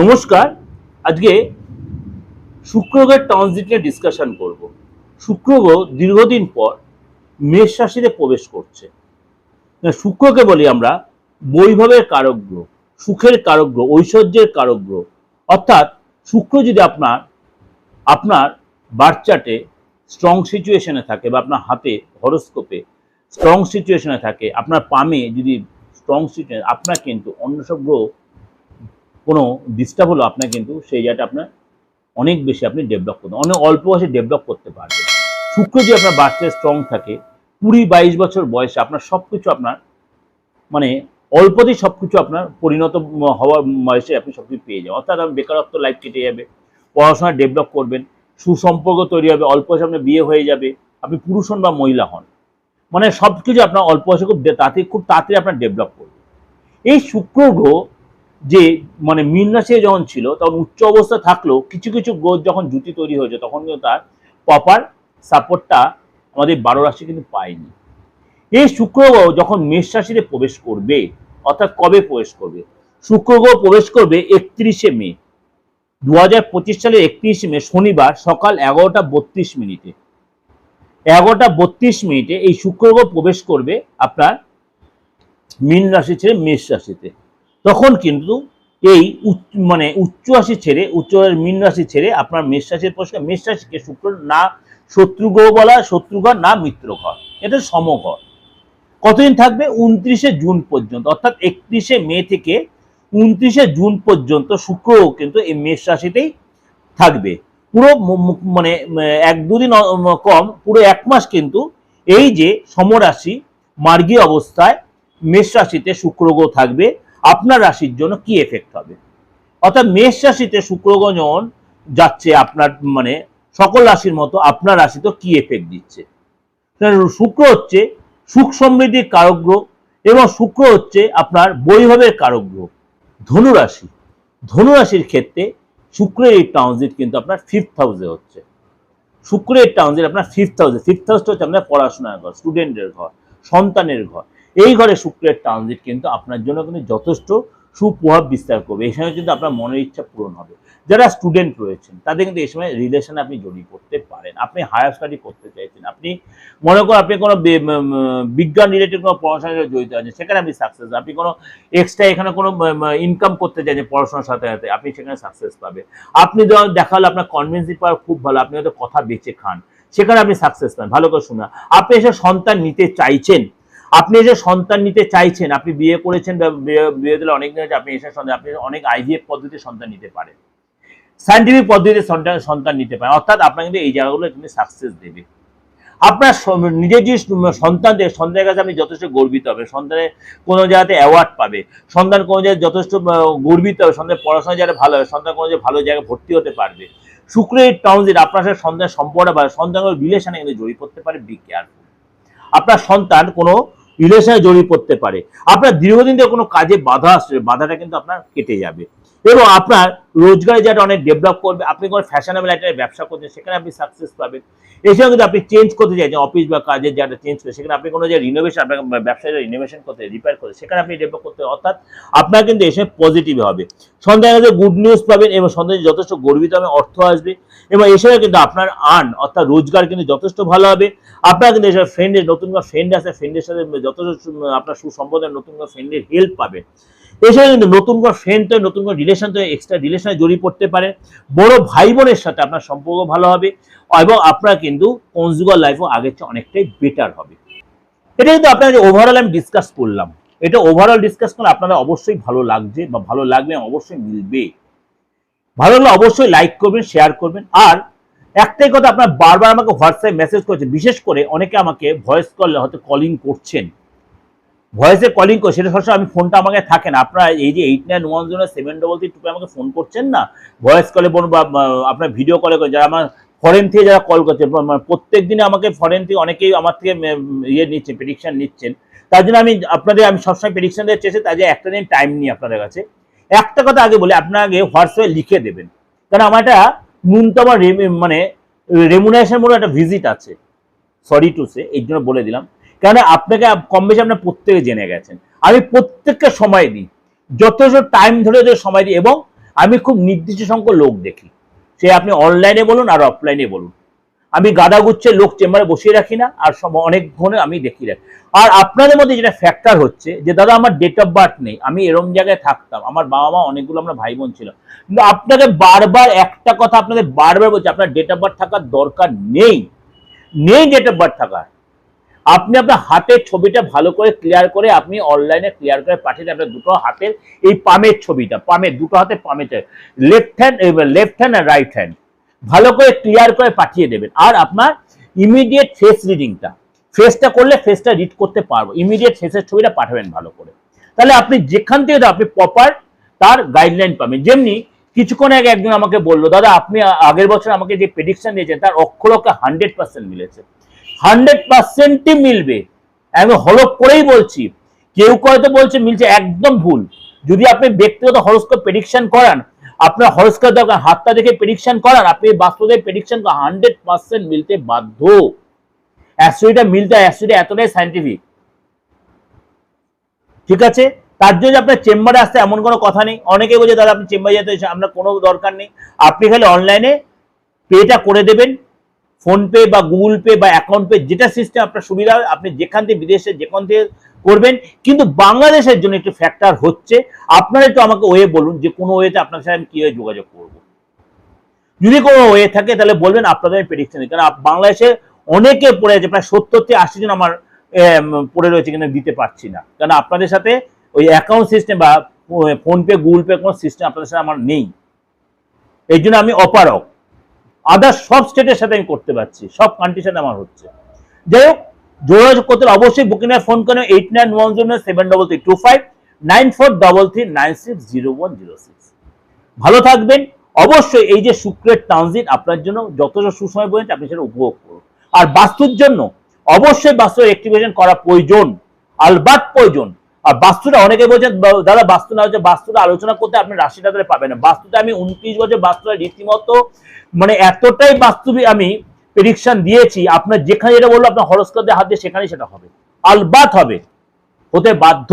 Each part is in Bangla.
নমস্কার, আজকে শুক্রগ্রহের ট্রানজিট নিয়ে ডিসকাশন করব। শুক্রগ্রহ দীর্ঘদিন পর মেষ রাশিতে প্রবেশ করছে। শুক্রকে বলি আমরা বৈভবের কারক গ্রহ সুখের কারক গ্রহ ঐশ্বর্যের কারক গ্রহ অর্থাৎ শুক্র যদি আপনার আপনার বার্চাটে স্ট্রং সিচুয়েশনে থাকে বা আপনার হাতে হরস্কোপে স্ট্রং সিচুয়েশনে থাকে, আপনার পামে যদি স্ট্রং সিচুয়েশন আপনার কিন্তু অন্য সব গ্রহ কোনো ডিস্টার্ব হলো আপনার কিন্তু সেই জায়গাটা আপনার অনেক বেশি আপনি ডেভেলপ করতে অনেক অল্প বয়সে ডেভেলপ করতে পারবেন। শুক্র যদি আপনার বাচ্চার স্ট্রং থাকে, কুড়ি বাইশ বছর বয়সে আপনার সব কিছু আপনার মানে অল্পতেই সব কিছু আপনার পরিণত হওয়ার বয়সে আপনি সব কিছু পেয়ে যাবেন। অর্থাৎ আপনার বেকারত্ব লাইফ কেটে যাবে, পড়াশোনা ডেভেলপ করবেন, সুসম্পর্ক তৈরি হবে, অল্প বয়সে আপনার বিয়ে হয়ে যাবে, আপনি পুরুষ হন বা মহিলা হন। মানে সব কিছু আপনার অল্প বয়সে খুব তাড়াতাড়ি খুব তাড়াতাড়ি আপনার ডেভেলপ করবে। এই শুক্র গ্রহ যে মানে মীন রাশি যখন ছিল, তখন উচ্চ অবস্থা থাকলেও কিছু কিছু গ্রহ যখন জুতি তৈরি হয়েছে, তখন কিন্তু তার প্রপার সাপোর্টটা আমাদের বারো রাশি কিন্তু পায়নি। এই শুক্র গ্রহ যখন মেষ রাশিতে প্রবেশ করবে, অর্থাৎ কবে প্রবেশ করবে? শুক্র গ্রহ প্রবেশ করবে একত্রিশে মে। দু হাজার পঁচিশ সালের একত্রিশে মে, শনিবার সকাল এগারোটা বত্রিশ মিনিটে। এগারোটা বত্রিশ মিনিটে এই শুক্র গ্রহ প্রবেশ করবে আপনার মীন রাশি ছেড়ে মেষ রাশিতে। তখন কিন্তু এই মানে উচ্চ রাশি ছেড়ে উচ্চ মীন রাশি ছেড়ে আপনার মেষ রাশির প্রশ্ন মেষ রাশিকে শুক্র না শত্রু গ্রহ বলা হয়, শত্রু ঘর না মিত্র ঘর এটা সমঘর। কতদিন থাকবে? উনত্রিশে জুন পর্যন্ত অর্থাৎ একত্রিশে মে থেকে উনত্রিশে জুন পর্যন্ত শুক্র কিন্তু এই মেষ রাশিতেই থাকবে। পুরো মানে এক দুদিন কম পুরো এক মাস কিন্তু এই যে সমরাশি মার্গী অবস্থায় মেষ রাশিতে শুক্রগ্রহ থাকবে। আপনার রাশির জন্য কি এফেক্ট হবে? অর্থাৎ মেষ রাশিতে শুক্র গ্রহ যাচ্ছে আপনার মানে সকল রাশির মতো আপনার রাশিতে কি এফেক্ট দিচ্ছে? শুক্র হচ্ছে সুখ সমৃদ্ধির কারক এবং শুক্র হচ্ছে আপনার বৈভবের কারক ধনুরাশি ধনুরাশির ক্ষেত্রে শুক্রের এই ট্রানজিট কিন্তু আপনার ফিফথ হাউসে হচ্ছে। শুক্রের ট্রানজিট আপনার ফিফথ হাউসে ফিফথ হাউসটা হচ্ছে আপনার পড়াশোনার ঘর স্টুডেন্টের ঘর, সন্তানের ঘর। এই ঘরে শুক্রের ট্রানজিট কিন্তু আপনার জন্য কিন্তু যথেষ্ট সুপ্রভাব বিস্তার করবে। এই সময় কিন্তু আপনার মনের ইচ্ছা পূরণ হবে। যারা স্টুডেন্ট রয়েছেন, তাদের কিন্তু এই সময় রিলেশনে আপনি জড়িয়ে পড়তে পারেন। আপনি হায়ার স্টাডি করতে চাইছেন, আপনি মনে করুন আপনি কোনো বিজ্ঞান রিলেটেড কোনো পড়াশোনার সাথে জড়িত আছেন, সেখানে আপনি সাকসেস আপনি কোনো এক্সট্রা এখানে কোনো ইনকাম করতে চাইছেন পড়াশোনার সাথে সাথে, আপনি সেখানে সাকসেস পাবেন। আপনি দেখা হলো আপনার কনভিন্সিং পাওয়ার খুব ভালো, আপনি হয়তো কথা বেঁচে খান, সেখানে আপনি সাকসেস পান। ভালো করে শোনা আপনি এসে সন্তান নিতে চাইছেন আপনি যে সন্তান নিতে চাইছেন আপনি বিয়ে করেছেন বিয়ে- দিলে অনেক দিন হয়েছে, আপনি এসে সন্তান আপনি অনেক আইভিএফ পদ্ধতিতে সন্তান নিতে পারেন। সাইন্টিফিক পদ্ধতিতে সন্তান সন্তান নিতে পারেন। অর্থাৎ আপনার কিন্তু এই জায়গাগুলো কিন্তু সাকসেস দেবে। আপনার নিজের যে সন্তানদের সন্তানের কাছে আপনি যথেষ্ট গর্বিত হবে। সন্তানের কোনো জায়গাতে অ্যাওয়ার্ড পাবে। সন্তান কোনো জায়গায় যথেষ্ট গর্বিত হবে। সন্তানের পড়াশোনা যারা ভালো হবে। সন্তান কোনো জায়গায় ভালো জায়গায় ভর্তি হতে পারবে। শুক্রের ট্রানজিট আপনার সাথে সন্তানের সম্পর্ক বা সন্তানের রিলেশনে কিন্তু জড়িয়ে পড়তে পারে। বি কেয়ারফুল আপনার সন্তান কোনো রিলেশনে জড়িয়ে পড়তে পারে। আপনার দীর্ঘদিন ধরে কোনো কাজে বাধা আসছে বাধাটা কিন্তু আপনার কেটে যাবে। এবং আপনার রোজগারে যেটা অনেক ডেভেলপ করবে, আপনি কোনো ফ্যাশনেবল একটা ব্যবসা করছেন, সেখানে আপনি সাকসেস পাবেন। এছাড়াও কিন্তু আপনি চেঞ্জ করতে চাইছেন অফিস বা কাজের জায়গাটা চেঞ্জ করে, সেখানে আপনি কোনো যে রিনোভেশন আপনার ব্যবসায় রিনোভেশন করতে রিপেয়ার করতে, সেখানে আপনি ডেভেলপ করতে, অর্থাৎ আপনার কিন্তু এসে পজিটিভ হবে। সন্ধ্যায় কাছে গুড নিউজ পাবেন এবং সন্ধ্যায় যথেষ্ট গর্বিত হবে, অর্থ আসবে এবং এছাড়া কিন্তু আপনার আর্ন অর্থাৎ রোজগার কিন্তু যথেষ্ট ভালো হবে। আপনার কিন্তু এসব ফ্রেন্ডের নতুন ফ্রেন্ড আছে ফ্রেন্ডের সাথে যথেষ্ট আপনার সুসম্পদের নতুন ফ্রেন্ডের হেল্প পাবেন। এছাড়া কিন্তু নতুন কোনো ফ্রেন্ড তো নতুন কোনো রিলেশন তো এক্সট্রা রিলেশনে জড়িয়ে পড়তে পারে। বড় ভাই বোনের সাথে আপনার সম্পর্ক ভালো হবে এবং আপনার কিন্তু কনজুগাল লাইফও আগের চেয়ে অনেকটাই বেটার হবে। এটা কিন্তু আপনার ওভারঅল আমি ডিসকাস করলাম। এটা ওভারঅল ডিসকাস করলে আপনারা অবশ্যই ভালো লাগছে বা ভালো লাগবে অবশ্যই মিলবে। ভালো লাগলে অবশ্যই লাইক করবেন শেয়ার করবেন। আর একটাই কথা, আপনার বারবার আমাকে হোয়াটসঅ্যাপ মেসেজ করেছে। বিশেষ করে অনেকে আমাকে ভয়েস কল হয়তো কলিং করছেন। ভয়েসে কলিং করে, সেটা সবসময় আমি ফোনটা আমাকে থাকে না। আপনারা এই যে eight nine one zero seven double three টুকে আমাকে ফোন করছেন না ভয়েস কলে বলুন বা আপনার ভিডিও কলে করে যারা আমার ফরেন থেকে যারা কল করছে প্রত্যেক দিনে আমাকে ফরেন থেকে অনেকেই আমার থেকে ইয়ে নিচ্ছে প্রেডিকশন নিচ্ছেন। তার জন্য আমি, আপনাদের, আমি সবসময় প্রেডিকশন দেওয়ার চেয়েছি তাই যে একটা দিন টাইম নিই আপনাদের কাছে। একটা কথা আগে বলি, আপনার আগে হোয়াটসঅ্যাপে লিখে দেবেন। কারণ আমার একটা ন্যূনতম মানে রেমুনারেশন বলে একটা ভিজিট আছে। সরি টু সে এই জন্য বলে দিলাম। কেন আপনাকে কম বেশি আপনার প্রত্যেকে জেনে গেছেন। আমি প্রত্যেককে সময় দিই। যথেষ্ট টাইম ধরে ধরে সময় দিই এবং আমি খুব নির্দিষ্ট সংখ্যক লোক দেখি। সে আপনি অনলাইনে বলুন আর অফলাইনে বলুন। আমি গাদা গুচ্ছে লোক চেম্বারে বসিয়ে রাখি না, আর সব অনেক ঘনে আমি দেখি রাখি। আর আপনাদের মধ্যে যেটা ফ্যাক্টর হচ্ছে যে, দাদা, আমার ডেট অফ বার্থ নেই। আমি এরম জায়গায় থাকতাম। আমার বাবা মা অনেকগুলো আমরা ভাই বোন ছিল। কিন্তু আপনাকে বারবার একটা কথা আপনাদের বারবার বলছি, আপনার ডেট অফ বার্থ থাকার দরকার নেই। নেই ডেট অফ বার্থ থাকার। আপনি আপনার হাতের ছবিটা ভালো করে ক্লিয়ার করে আপনি অনলাইনে ক্লিয়ার করে পাঠিয়ে আপনার দুটো হাতের, এই পামের ছবিটা, পামের, দুটো হাতে পামের লেফট হ্যান্ড লেফট হ্যান্ড আর রাইট হ্যান্ড ভালো করে ক্লিয়ার করে পাঠিয়ে দেবেন। আর আপনার ইমিডিয়েট ফেস রিডিংটা ফেসটা করলে ফেসটা রিড করতে পারব। ইমিডিয়েট ফেসের ছবিটা পাঠাবেন ভালো করে। তাহলে আপনি যেখান থেকে আপনি প্রপার তার গাইডলাইন পাবেন। যেমনি কিছুক্ষণ আগে একজন আমাকে বলল, দাদা, আপনি আগের বছর আমাকে যে প্রেডিকশন দিয়েছেন, তার অক্ষর অক্ষর হান্ড্রেড পার্সেন্ট মিলেছে। হান্ড্রেড পার্সেন্টই মিলবে। আমি হলপ করেই বলছি। কেউ হয়তো বলছে, মিলছে, একদম ভুল। যদি আপনি ব্যক্তিগত হরস্কোপ প্রেডিকশন করান, আপনার হরস্কোপ দরকার হাতটা দেখে প্রেডিকশন করান, আপনি বাস্তবে প্রেডিকশন হান্ড্রেড পার্সেন্ট মিলতে বাধ্য। অ্যাস্ট্রোইটা মিলতে অ্যাস্ট্রোইটা এতটাই সাইন্টিফিক ঠিক আছে? তার জন্য আপনার চেম্বারে আসতে এমন কোনো কথা নেই, অনেকে বলছে দাদা আপনি চেম্বারে যেতে আপনার কোনো দরকার নেই। আপনি খালি অনলাইনে পেটা করে দেবেন। ফোনপে বা গুগল পে বা অ্যাকাউন্ট পে, যেটা সিস্টেম আপনার সুবিধা আপনি যেখান থেকে বিদেশে যেখান থেকে করবেন। কিন্তু বাংলাদেশের জন্য একটু ফ্যাক্টর হচ্ছে, আপনারা একটু আমাকে ওয়ে বলুন যে কোনো ওয়েতে আপনার সাথে আমি কীভাবে যোগাযোগ করব। যদি কোনো ওয়ে থাকে তাহলে বলবেন, আপনাদের আমি প্রেডিকশন কারণ বাংলাদেশে অনেকে পড়ে আছে, প্রায় সত্তর থেকে আশি জন আমার পড়ে রয়েছে কিন্তু দিতে পারছি না। কারণ আপনাদের সাথে ওই অ্যাকাউন্ট সিস্টেম বা ফোনপে গুগল পে কোনো সিস্টেম আপনাদের সাথে আমার নেই। এই জন্য আমি অপারক আদার সব স্টেটের সাথে আমি করতে পারছি, সব সাথে আমার হচ্ছে। যাই হোক, যোগাযোগ করতে অবশ্যই বুকিং এর ফোন করেন eight nine one zero seven double three two five nine four double three nine six zero one zero six ভালো থাকবেন। অবশ্যই এই যে শুক্রের ট্রানজিট আপনার জন্য যথেষ্ট সুসময় পর্যন্ত আপনি সেটা উপভোগ করুন। আর বাস্তুর জন্য অবশ্যই বাস্তু অ্যাক্টিভেশন করা প্রয়োজন আলবাত প্রয়োজন। আর বাস্তুটা অনেকে বলছেন দাদা বাস্তু না, হচ্ছে বাস্তুটা আলোচনা করতে আপনি রাশিটা ধরে পাবেন না। বাস্তুটা আমি উনত্রিশ বছর বাস্তুটা রীতিমতো মানে এতটাই বাস্তবিক আমি প্রেডিকশন দিয়েছি, আপনার যেখানে যেটা বলল আপনার হরস্কোপে হাত দিয়ে সেখানেই সেটা হবে। আলবাত হবে। হতে বাধ্য।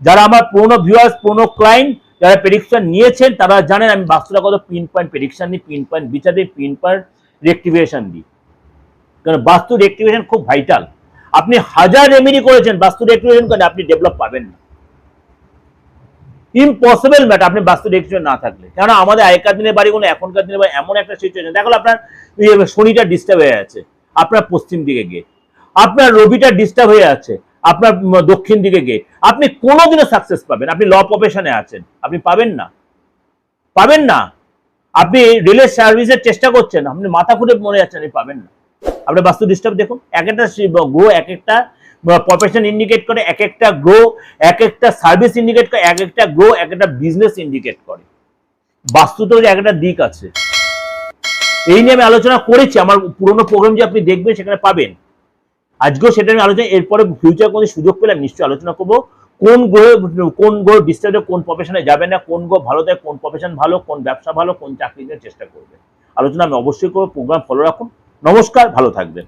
যারা আমার পুরনো ভিউয়ার্স পুরনো ক্লায়েন্ট যারা প্রেডিকশন নিয়েছেন, তারা জানেন আমি বাস্তুটা কত পিন পয়েন্ট প্রেডিকশন দিই পিন পয়েন্ট বিচার দিই পিন পয়েন্ট রেক্টিভেশন দিই। কারণ বাস্তু রেক্টিভেশন খুব ভাইটাল আপনি হাজার রেমেডি করেছেন, বাস্তু রেক্টিভেশন করে আপনি ডেভেলপ পাবেন না। ইম্পসিবল ম্যাটার আপনি বাস্তু রেক্টিভেশন না থাকলে। কেন আমাদের আগেকার দিনের বাড়িগুলো, এখনকার দিনের বাড়ি এমন একটা সিচুয়েশন দেখো আপনার শনিটা ডিস্টার্ব হয়ে আছে, আপনার পশ্চিম দিকে গিয়ে। আপনার রবিটা ডিস্টার্ব হয়ে আছে, আপনার দক্ষিণ দিকে গিয়ে। আপনি কোনোদিনও সাকসেস পাবেন আপনি ল প্রফেশনে আছেন। আপনি পাবেন না। পাবেন না। আপনি রেলের সার্ভিসের চেষ্টা করছেন। আপনি মাথা খুঁটে মরে যাচ্ছেন আপনি পাবেন না। আপনার বাস্তু ডিস্টার্ব দেখুন এক একটা গ্রো এক একটা প্রফেশন ইন্ডিকেট করে এক একটা গ্রো এক একটা সার্ভিস ইন্ডিকেট করে এক একটা গ্রো এক একটা বিজনেস ইন্ডিকেট করে বাস্তুতেও এক একটা দিক আছে। এই নিয়ে আমি আলোচনা করেছি, আমার পুরোনো প্রোগ্রাম যে আপনি দেখবেন, সেখানে পাবেন। আজকেও সেটা আমি আলোচনা, এরপরে ফিউচার কোনো সুযোগ পেলে আমি নিশ্চয়ই আলোচনা করব। কোন গ্রহ কোন গ্রহ ডিস্টার্বে কোন প্রফেশনে যাবে না, কোন গ্রহ ভালো দেয়, কোন প্রফেশন ভালো, কোন ব্যবসা ভালো, কোন চাকরি চেষ্টা করবে। আলোচনা আমি অবশ্যই করব প্রোগ্রাম ফলো রাখুন। নমস্কার ভালো থাকবেন।